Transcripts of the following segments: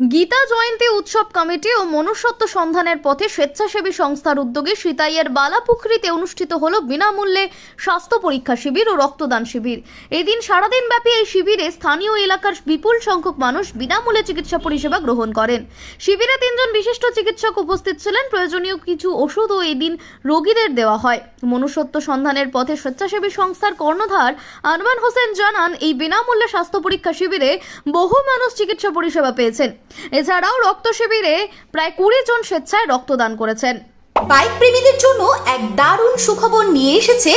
গীতা জয়ন্তী উৎসব কমিটি ও মনুষ্যত্ব সন্ধানের পথে স্বেচ্ছাসেবী সংস্থার উদ্যোগে সিতাইয়ের বালাপুখরিতে অনুষ্ঠিত হল বিনামূল্যে স্বাস্থ্য পরীক্ষা শিবির ও রক্তদান শিবির। এদিন সারাদিন ব্যাপী এই শিবিরে স্থানীয় এলাকার বিপুল সংখ্যক মানুষ বিনামূল্যে চিকিৎসা পরিষেবা গ্রহণ করেন। শিবিরে তিনজন বিশিষ্ট চিকিৎসক উপস্থিত ছিলেন। প্রয়োজনীয় কিছু ওষুধও এদিন রোগীদের দেওয়া হয়। মনুষ্যত্ব সন্ধানের পথে স্বেচ্ছাসেবী সংস্থার কর্ণধার আরমান হোসেন জানান, এই বিনামূল্যে স্বাস্থ্য পরীক্ষা শিবিরে বহু মানুষ চিকিৎসা পরিষেবা পেয়েছেন। এছাড়াও রক্ত শিবিরে প্রায় কুড়ি জন স্বেচ্ছায় রক্তদান করেছেন। বাইক প্রেমীদের জন্য এক দারুণ সুখবর নিয়ে এসেছে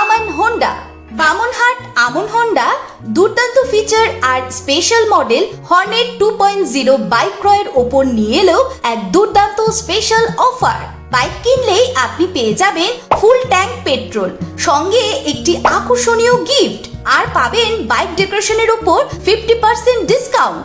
আমান হোন্ডা। বামনহাট আমন হোন্ডা দুর্দান্ত ফিচার আর special model Hornet two point zero bike ক্রয়ের ওপর নিয়ে এলো এক দুর্দান্ত স্পেশাল অফার বাইক কিনলেই আপনি পেয়ে যাবেন ফুল ট্যাঙ্ক পেট্রোল সঙ্গে একটি আকর্ষণীয় গিফট আর পাবেন বাইক ডেকোরেশনের উপর ফিফটি পার্সেন্ট ডিসকাউন্ট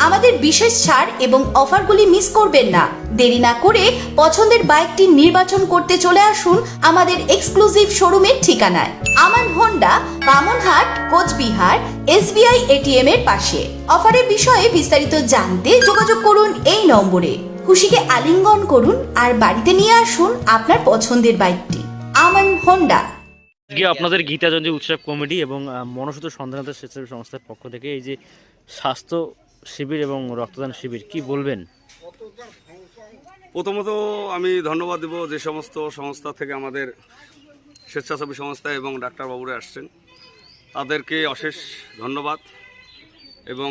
আমাদের বিশেষ ছাড় এবং অফারগুলি মিস করবেন না। দেরি না করে পছন্দের বাইকটি নির্বাচন করতে চলে আসুন আমাদের এক্সক্লুসিভ শোরুমের ঠিকানায়। Aman Honda Bamanhat Cooch Behar SBI ATM এর পাশে। অফারের বিষয়ে বিস্তারিত জানতে যোগাযোগ করুন এই নম্বরে। খুশিকে আলিঙ্গন করুন আর বাড়িতে নিয়ে আসুন আপনার পছন্দের বাইকটি। আমান হোন্ডা আজকে আপনাদের গীতা জয়ন্তী উৎসব কমিটি এবং আহ, মনসূত্র সন্ধানত স্বেচ্ছাসেবী সংস্থার পক্ষ থেকে এই যে স্বাস্থ্য শিবির এবং রক্তদান শিবির, কি বলবেন? প্রথমত আমি ধন্যবাদ দেব যে সমস্ত সংস্থা থেকে আমাদের স্বেচ্ছাসেবী সংস্থা এবং ডাক্তারবাবুরা আসছেন। তাদেরকে অশেষ ধন্যবাদ এবং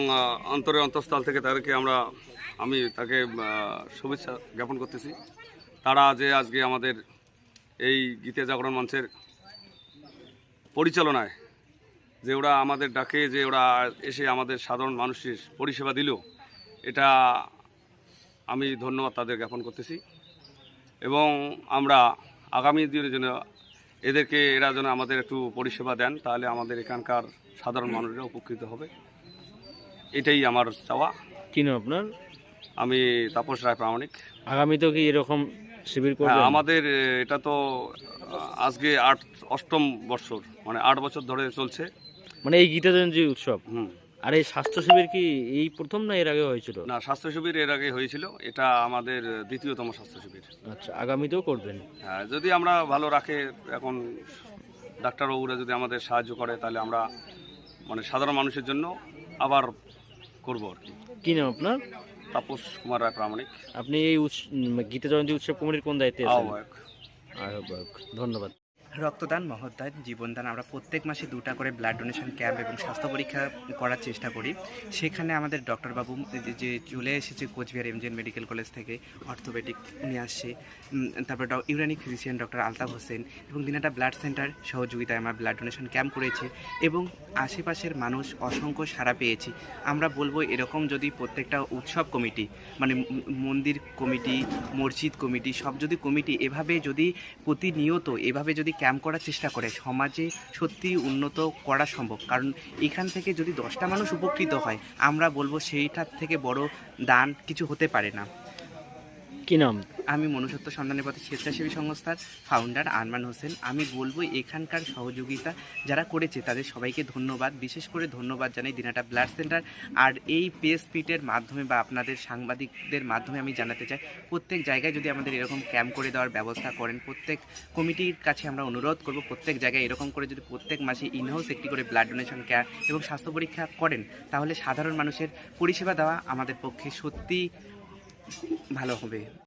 অন্তরে অন্তঃস্থল থেকে তাদেরকে আমরা, আমি তাকে শুভেচ্ছা জ্ঞাপন করতেছি। তারা যে আজকে আমাদের এই গীতে জাগরণ মঞ্চের পরিচালনায় যে ওরা আমাদের ডাকে যে ওরা এসে আমাদের সাধারণ মানুষের পরিষেবা দিল এটা আমি ধন্যবাদ তাদের জ্ঞাপন করতেছি। এবং আমরা আগামী দিনের জন্য এদেরকে এরা যেন আমাদের একটু পরিষেবা দেন তাহলে আমাদের এখানকার সাধারণ মানুষরা উপকৃত হবে। এটাই আমার চাওয়া। কি নাম আপনার? আমি তাপস রায় প্রামাণিক। আগামীতেও কি এরকম শিবির হ্যাঁ, করবেন আমাদের এটা তো আজকে আট অষ্টম বছর মানে আট বছর ধরে চলছে। মানে এই গীতা জয়ন্তী উৎসব? হুম। আর এই স্বাস্থ্য শিবির কি এই প্রথম না এর আগে হয়েছিল? না স্বাস্থ্য শিবির এর আগে হয়েছিল। এটা আমাদের দ্বিতীয়তম স্বাস্থ্য শিবির। আচ্ছা আগামীতেও করবেন? হ্যাঁ যদি আমরা ভালো রাখে এখন ডাক্তারবাবুরা যদি আমাদের সাহায্য করে তাহলে আমরা মানে সাধারণ মানুষের জন্য আবার করব আর কি। কি নাম আপনার? তাপস কুমার রায় প্রামাণিক। আপনি এই গীতা জয়ন্তী উৎসব কমিটির কোন দায়িত্বে আছেন? আহ্বায়ক। আহ্বায়ক। ধন্যবাদ। রক্তদান মহদান জীবনদান আমরা প্রত্যেক মাসে দুটা করে ব্লাড ডোনেশন ক্যাম্প এবং স্বাস্থ্য পরীক্ষা করার চেষ্টা করি। সেখানে আমাদের ডক্টরবাবু যে- চলে এসেছে কোচবিহার এমজিএন মেডিকেল কলেজ থেকে অর্থোপেডিক উনি আসছে। তারপর ইউরানিক ফিজিশিয়ান ডক্টর আলতাফ হোসেন এবং দিনাটা ব্লাড সেন্টার সহযোগিতায় আমরা ব্লাড ডোনেশন ক্যাম্প করেছি এবং আশেপাশের মানুষ অসংখ্য সাড়া পেয়েছি। আমরা বলব এরকম যদি প্রত্যেকটা উৎসব কমিটি মানে মন্দির কমিটি, মসজিদ কমিটি, সব যদি কমিটি এভাবে যদি প্রতিনিয়ত, এভাবে যদি ক্যাম্প করার চেষ্টা করে। সমাজে সত্যি উন্নত করা সম্ভব। কারণ এখান থেকে যদি দশটা মানুষ উপকৃত হয়, আমরা বলব সেইটার থেকে বড় দান কিছু হতে পারে না। কি নাম? আমি মনুষ্যত্ব সন্ধানের পথে স্বেচ্ছাসেবী সংস্থার ফাউন্ডার আরমান হোসেন। আমি বলব এখানকার সহযোগিতা যারা করেছে, তাদের সবাইকে ধন্যবাদ। বিশেষ করে ধন্যবাদ জানাই দিনাটা ব্লাড সেন্টার। আর এই প্রেস ফিটের মাধ্যমে বা আপনাদের সাংবাদিকদের মাধ্যমে আমি জানাতে চাই, প্রত্যেক জায়গায় যদি আমাদের এরকম ক্যাম্প করে দেওয়ার ব্যবস্থা করেন, প্রত্যেক কমিটির কাছে আমরা অনুরোধ করব, প্রত্যেক জায়গায় এরকম করে যদি প্রত্যেক মাসে ইনহাউস একটি করে ব্লাড ডোনেশন ক্যাম্প এবং স্বাস্থ্য পরীক্ষা করেন, তাহলে সাধারণ মানুষের পরিষেবা দেওয়া আমাদের পক্ষে সত্যি ভালো হবে।